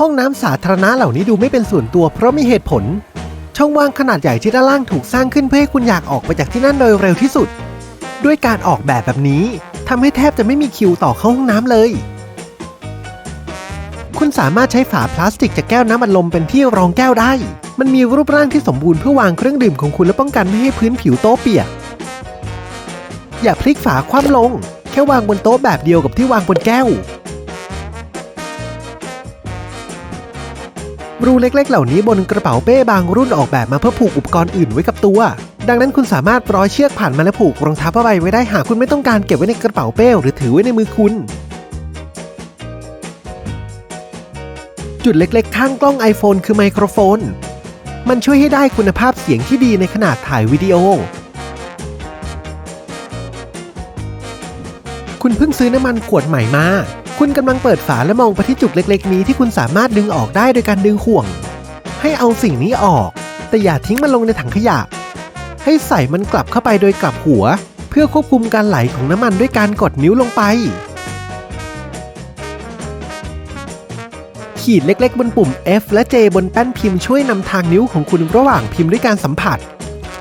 ห้องน้ำสาธารณะเหล่านี้ดูไม่เป็นส่วนตัวเพราะมีเหตุผล ช่องว่างขนาดใหญ่ที่ด้านล่างถูกสร้างขึ้นเพื่อให้คุณอยากออกไปจากที่นั่นโดยเร็วที่สุด ด้วยการออกแบบแบบนี้ทำให้แทบจะไม่มีคิวต่อเข้าห้องน้ำเลย คุณสามารถใช้ฝาพลาสติกจากแก้วน้ำอัดลมเป็นที่รองแก้วได้ มันมีรูปร่างที่สมบูรณ์เพื่อวางเครื่องดื่มของคุณและป้องกันไม่ให้พื้นผิวโต๊ะเปียก อย่าพลิกฝาคว่ำลง แค่วางบนโต๊ะแบบเดียวกับที่วางบนแก้ว รูเล็กๆ เหล่านี้บนกระเป๋าเป้บางรุ่นออกแบบมาเพื่อผูกอุปกรณ์อื่นไว้กับตัว ดังนั้นคุณสามารถร้อยเชือกผ่านมาและผูกรองเท้าผ้าใบไว้ได้หากคุณไม่ต้องการเก็บไว้ในกระเป๋าเป้หรือถือไว้ในมือคุณ จุดเล็กๆ ข้างกล้อง iPhone คือไมโครโฟน มันช่วยให้ได้คุณภาพเสียงที่ดีในขณะถ่ายวิดีโอ คุณเพิ่งซื้อน้ำมันขวดใหม่มา คุณกำลังเปิดฝาและมองไปที่จุดเล็ก ๆ นี้ที่คุณสามารถดึงออกได้โดยการดึงห่วง ให้เอาสิ่งนี้ออก แต่อย่าทิ้งมันลงในถังขยะ ให้ใส่มันกลับเข้าไปโดยกลับหัว เพื่อควบคุมการไหลของน้ำมันด้วยการกดนิ้วลงไป ขีดเล็ก ๆ บนปุ่ม F และ J บนแป้นพิมพ์ช่วยนำทางนิ้วของคุณระหว่างพิมพ์ด้วยการสัมผัส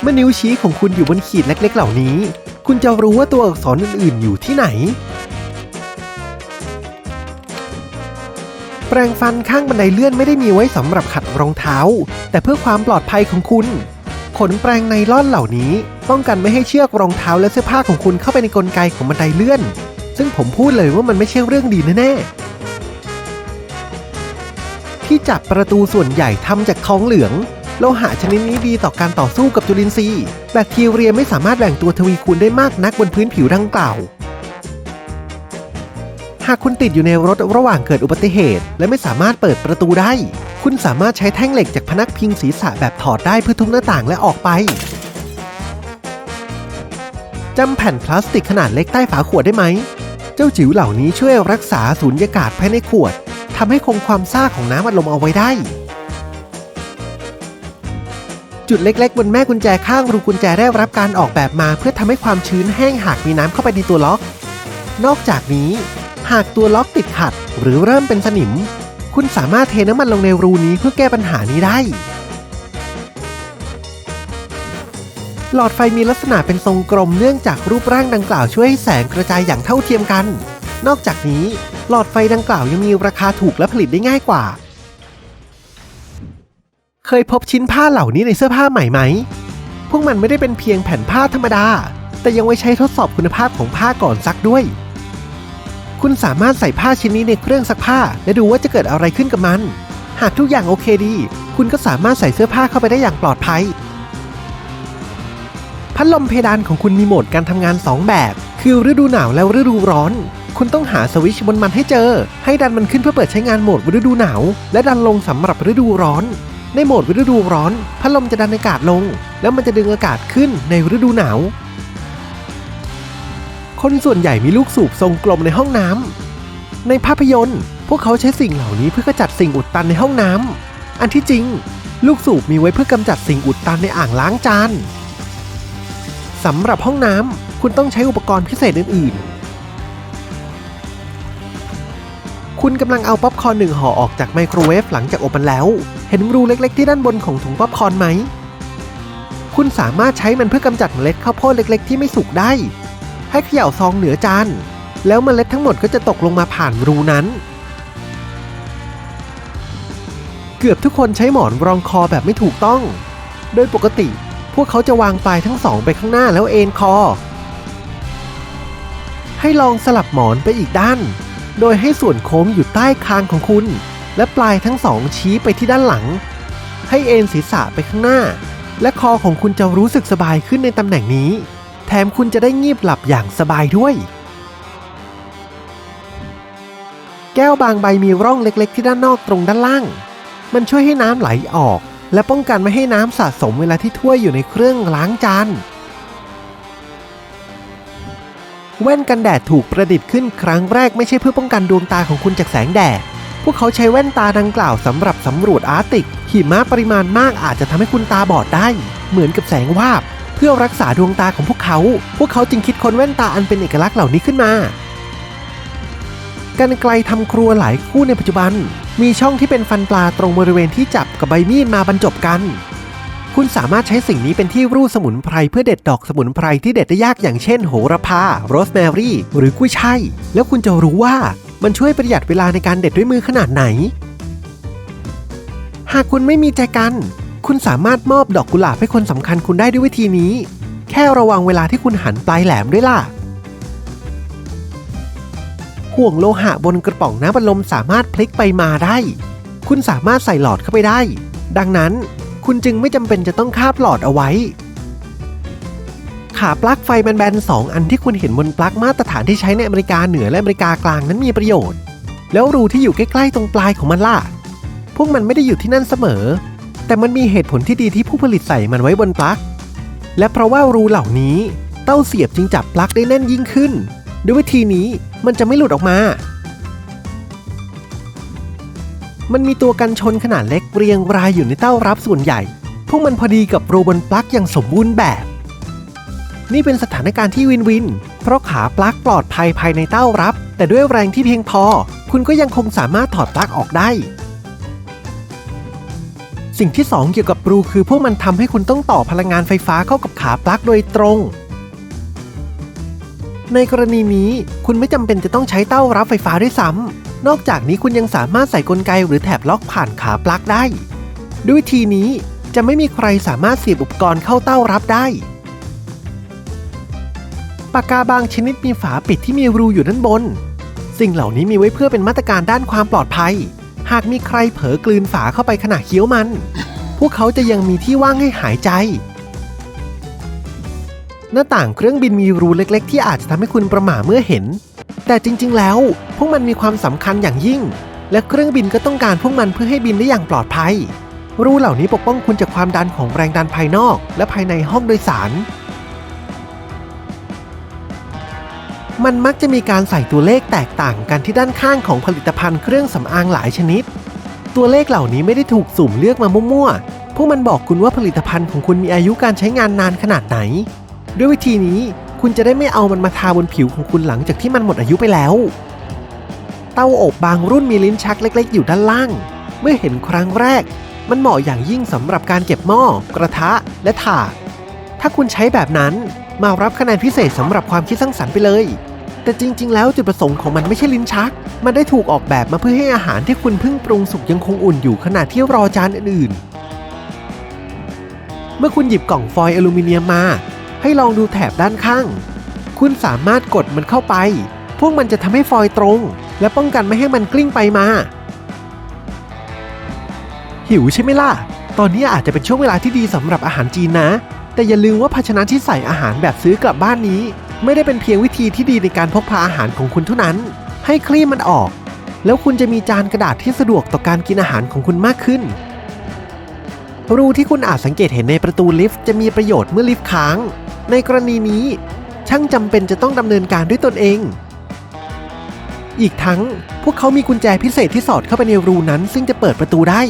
เมื่อนิ้วชี้ของคุณอยู่บนขีดเล็ก ๆ เหล่านี้ คุณจะรู้ว่าตัวอักษรอื่น ๆ อยู่ที่ไหน ปรงฟันข้างบันไดเลื่อนไม่ได้มีไว้สำหรับขัดรองเท้า แต่เพื่อความปลอดภัยของคุณ ขนแปรงไนล่อนเหล่านี้ ป้องกันไม่ให้เชือกรองเท้าและเสื้อผ้าของคุณเข้าไปในกลไกของบันไดเลื่อน ซึ่งผมพูดเลยว่ามันไม่ใช่เรื่องดีแน่ๆที่จับประตูส่วนใหญ่ทำจากทองเหลืองโลหะชนิดนี้ดีต่อการต่อสู้กับจุลินทรีย์แบคทีเรียไม่สามารถแบ่งตัวทวีคูณได้มากนักบนพื้นผิวดังกล่าว หากคุณติดอยู่ในรถระหว่างเกิดอุบัติเหตุ และไม่สามารถเปิดประตูได้ คุณสามารถใช้แท่งเหล็กจากพนักพิงศีรษะแบบถอดได้เพื่อทุบหน้าต่างและออกไปจำแผ่นพลาสติกขนาดเล็กใต้ฝาขวดได้ไหม เจ้าจิ๋วเหล่านี้ช่วยรักษาสูญญากาศภายในขวดทำให้คงความซ่าของน้ำอัดลมเอาไว้ได้ จุดเล็กๆ บนแม่กุญแจข้างรูกุญแจได้รับการออกแบบมา เพื่อทำให้ความชื้นแห้งหากมีน้ำเข้าไปในตัวล็อก นอกจากนี้ หากตัวล็อกติดขัดหรือเริ่มเป็นสนิม คุณสามารถเทน้ำมันลงในรูนี้เพื่อแก้ปัญหานี้ได้ หลอดไฟมีลักษณะเป็นทรงกลมเนื่องจากรูปร่างดังกล่าวช่วยให้แสงกระจายอย่างเท่าเทียมกัน นอกจากนี้ หลอดไฟดังกล่าวยังมีราคาถูกและผลิตได้ง่ายกว่า เคยพบชิ้นผ้าเหล่านี้ในเสื้อผ้าใหม่ไหม พวกมันไม่ได้เป็นเพียงแผ่นผ้าธรรมดา แต่ยังไว้ใช้ทดสอบคุณภาพของผ้าก่อนซักด้วย คุณสามารถใส่ผ้าชิ้นนี้ในเครื่องซักผ้า และดูว่าจะเกิดอะไรขึ้นกับมัน หากทุกอย่างโอเคดี คุณก็สามารถใส่เสื้อผ้าเข้าไปได้อย่างปลอดภัย พัดลมเพดานของคุณมีโหมดการทำงาน 2 แบบ คือฤดูหนาวและฤดูร้อน คุณต้องหาสวิตช์บนมันให้เจอ ให้ดันมันขึ้นเพื่อเปิดใช้งานโหมดฤดูหนาว และดันลงสำหรับฤดูร้อน ในโหมดฤดูร้อน พัดลมจะดันอากาศลง แล้วมันจะดึงอากาศขึ้นในฤดูหนาว คนส่วนใหญ่มีลูกสูบทรงกลมในห้องน้ำ ในภาพยนตร์ พวกเขาใช้สิ่งเหล่านี้เพื่อกำจัดสิ่งอุดตันในห้องน้ำ อันที่จริง ลูกสูบมีไว้เพื่อกำจัดสิ่งอุดตันในอ่างล้างจานสำหรับห้องน้ำคุณต้องใช้อุปกรณ์พิเศษอื่น ๆ คุณกำลังเอาป๊อปคอร์นหนึ่งห่อออกจากไมโครเวฟหลังจากอบมันแล้ว เห็นรูเล็ก ๆ ที่ด้านบนของถุงป๊อปคอร์นไหม คุณสามารถใช้มันเพื่อกำจัดเมล็ดข้าวโพดเล็ก ๆ ที่ไม่สุกได้ ให้เขย่าซองเหนือจานแล้วเมล็ดทั้งหมดก็จะตกลงมาผ่านรูนั้น เกือบทุกคนใช้หมอนรองคอแบบไม่ถูกต้อง โดยปกติ พวกเขาจะวางปลายทั้งสองไปข้างหน้าแล้วเอนคอ ให้ลองสลับหมอนไปอีกด้าน โดยให้ส่วนโค้งอยู่ใต้คางของคุณ และปลายทั้งสองชี้ไปที่ด้านหลัง ให้เอนศีรษะไปข้างหน้า และคอของคุณจะรู้สึกสบายขึ้นในตำแหน่งนี้ แถมคุณจะได้งีบหลับอย่างสบายด้วย แก้วบางใบมีร่องเล็กๆ ที่ด้านนอกตรงด้านล่าง มันช่วยให้น้ำไหลออก และป้องกันไม่ให้น้ำสะสมเวลาที่ถ้วยอยู่ในเครื่องล้างจานแว่นกันแดดถูกประดิษฐ์ขึ้นครั้งแรกไม่ใช่เพื่อป้องกันดวงตาของคุณจากแสงแดด พวกเขาใช้แว่นตาดังกล่าวสำหรับสำรวจอาร์ติก หิมะปริมาณมากอาจจะทำให้คุณตาบอดได้ เหมือนกับแสงวาบ เพื่อรักษาดวงตาของพวกเขา พวกเขาจึงคิดค้นแว่นตาอันเป็นเอกลักษณ์เหล่านี้ขึ้นมา กันไกลทำครัวหลายคู่ในปัจจุบัน มีช่องที่เป็นฟันปลาตรงบริเวณที่จับกับใบมีดมาบรรจบกัน คุณสามารถใช้สิ่งนี้เป็นที่รูดสมุนไพรเพื่อเด็ดดอกสมุนไพรที่เด็ดได้ยากอย่างเช่นโหระพา โรสแมรี่ หรือกุ้ยช่าย แล้วคุณจะรู้ว่ามันช่วยประหยัดเวลาในการเด็ดด้วยมือขนาดไหน หากคุณไม่มีใจกัน คุณสามารถมอบดอกกุหลาบให้คนสำคัญคุณได้ด้วยวิธีนี้ แค่ระวังเวลาที่คุณหันปลายแหลมด้วยล่ะ ห่วงโลหะบนกระป๋องน้ำบัลลมสามารถพลิกไปมาได้ คุณสามารถใส่หลอดเข้าไปได้ ดังนั้นคุณจึงไม่จำเป็นจะต้องคาบหลอดเอาไว้ ขาปลั๊กไฟแบนๆสองอันที่คุณเห็นบนปลั๊กมาตรฐานที่ใช้ในอเมริกาเหนือและอเมริกากลางนั้นมีประโยชน์ แล้วรูที่อยู่ใกล้ๆตรงปลายของมันล่ะ พวกมันไม่ได้อยู่ที่นั่นเสมอ แต่มันมีเหตุผลที่ดีที่ผู้ผลิตใส่มันไว้บนปลั๊ก และเพราะว่ารูเหล่านี้เต้าเสียบจึงจับปลั๊กได้แน่นยิ่งขึ้น ด้วยวิธีนี้มันจะไม่หลุดออกมา มันมีตัวกันชนขนาดเล็กเรียงรายอยู่ในเต้ารับส่วนใหญ่ พวกมันพอดีกับรูบนปลั๊กอย่างสมบูรณ์แบบ นี่เป็นสถานการณ์ที่วินวิน เพราะขาปลั๊กปลอดภัยภายในเต้ารับ แต่ด้วยแรงที่เพียงพอ คุณก็ยังคงสามารถถอดปลั๊กออกได้ สิ่งที่ 2 เกี่ยวกับรูคือพวกมันทำให้คุณต้องต่อพลังงานไฟฟ้าเข้ากับขาปลั๊กโดยตรง ในกรณีนี้คุณไม่จำเป็นจะต้องใช้เต้ารับไฟฟ้าด้วยซ้ำนอกจากนี้คุณยังสามารถใส่กลไกหรือแถบล็อกผ่านขาปลั๊กได้ ด้วยวิธีนี้จะไม่มีใครสามารถเสียบอุปกรณ์เข้าเต้ารับได้ปากกาบางชนิดมีฝาปิดที่มีรูอยู่ด้านบน สิ่งเหล่านี้มีไว้เพื่อเป็นมาตรการด้านความปลอดภัย หากมีใครเผลอกลืนฝาเข้าไปขณะเคี้ยวมัน พวกเขาจะยังมีที่ว่างให้หายใจ หน้าต่างเครื่องบินมีรูเล็ก ๆ ที่อาจจะทำให้คุณประหม่าเมื่อเห็น แต่จริง ๆ แล้ว พวกมันมีความสำคัญอย่างยิ่ง และเครื่องบินก็ต้องการพวกมันเพื่อให้บินได้อย่างปลอดภัย รูเหล่านี้ปกป้องคุณจากความดันของแรงดันภายนอก และภายในห้องโดยสาร มันมักจะมีการใส่ตัวเลขแตกต่างกันที่ด้านข้างของผลิตภัณฑ์เครื่องสำอางหลายชนิด ตัวเลขเหล่านี้ไม่ได้ถูกสุ่มเลือกมามั่วๆ พวกมันบอกคุณว่าผลิตภัณฑ์ของคุณมีอายุการใช้งานนานขนาดไหน ด้วยวิธีนี้คุณจะได้ไม่เอามันมาทาบนผิวของคุณหลังจากที่มันหมดอายุไปแล้ว เต้าอบบางรุ่นมีลิ้นชักเล็ก ๆ อยู่ด้านล่าง เมื่อเห็นครั้งแรก มันเหมาะอย่างยิ่งสำหรับการเก็บหม้อ กระทะ และถาดถ้าคุณใช้แบบนั้นมารับคะแนนพิเศษสำหรับความคิดสร้างสรรค์ไปเลย แต่จริง ๆ แล้วจุดประสงค์ของมันไม่ใช่ลิ้นชัก มันได้ถูกออกแบบมาเพื่อให้อาหารที่คุณเพิ่งปรุงสุกยังคงอุ่นอยู่ขณะที่รอจานอื่นๆ เมื่อคุณหยิบกล่องฟอยล์อลูมิเนียมมา ให้ลองดูแถบด้านข้าง คุณสามารถกดมันเข้าไป พวกมันจะทำให้ฟอยล์ตรง และป้องกันไม่ให้มันกลิ้งไปมา หิวใช่ไหมล่ะ ตอนนี้อาจจะเป็นช่วงเวลาที่ดีสำหรับอาหารจีนนะ แต่อย่าลืมว่าภาชนะที่ใส่อาหารแบบซื้อกลับบ้านนี้ ไม่ได้เป็นเพียงวิธีที่ดีในการพกพาอาหารของคุณเท่านั้น ให้คลี่มันออก แล้วคุณจะมีจานกระดาษที่สะดวกต่อการกินอาหารของคุณมากขึ้น รูที่คุณอาจสังเกตเห็นในประตูลิฟต์จะมีประโยชน์เมื่อลิฟต์ค้าง ในกรณีนี้ ช่างจำเป็นจะต้องดำเนินการด้วยตนเอง อีกทั้งพวกเขามีกุญแจพิเศษที่สอดเข้าไปในรูนั้น ซึ่งจะเปิดประตูได้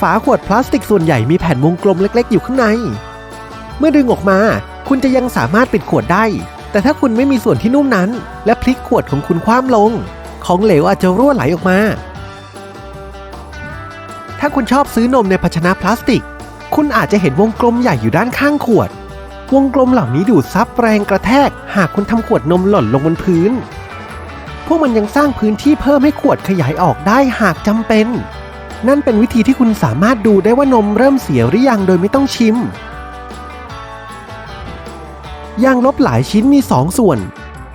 ฝาขวดพลาสติกส่วนใหญ่มีแผ่นวงกลมเล็ก ๆ อยู่ข้างใน เมื่อดึงออกมา คุณจะยังสามารถปิดขวดได้ แต่ถ้าคุณไม่มีส่วนที่นุ่มนั้น และพลิกขวดของคุณคว่ำลง ของเหลวอาจจะรั่วไหลออกมา ถ้าคุณชอบซื้อนมในภาชนะพลาสติก คุณอาจจะเห็นวงกลมใหญ่อยู่ด้านข้างขวด วงกลมเหล่านี้ดูดซับแรงกระแทก หากคุณทำขวดนมหล่นลงบนพื้น พวกมันยังสร้างพื้นที่เพิ่มให้ขวดขยายออกได้หากจำเป็นนั่นเป็นวิธีที่คุณสามารถดูได้ว่านมเริ่มเสียหรือยังโดยไม่ต้องชิม ยางลบหลายชิ้นมี 2 ส่วน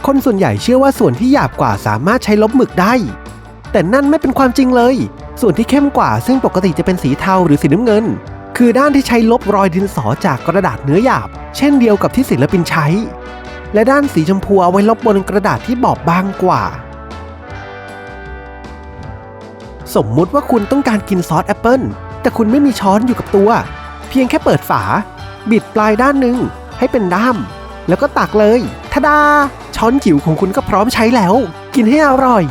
คนส่วนใหญ่เชื่อว่าส่วนที่หยาบกว่าสามารถใช้ลบหมึกได้ แต่นั่นไม่เป็นความจริงเลย ส่วนที่เข้มกว่าซึ่งปกติจะเป็นสีเทาหรือสีน้ำเงิน คือด้านที่ใช้ลบรอยดินสอจากกระดาษเนื้อหยาบ เช่นเดียวกับที่ศิลปินใช้ และด้านสีชมพูเอาไว้ลบบนกระดาษที่บอบบางกว่า สมมุติว่าคุณต้องการกินซอสแอปเปิลแต่คุณไม่มีช้อนอยู่กับตัว เพียงแค่เปิดฝา บิดปลายด้านหนึ่งให้เป็นด้าม แล้วก็ตักเลยทดา ช้อนจิ๋วของคุณก็พร้อมใช้แล้ว กินให้อร่อย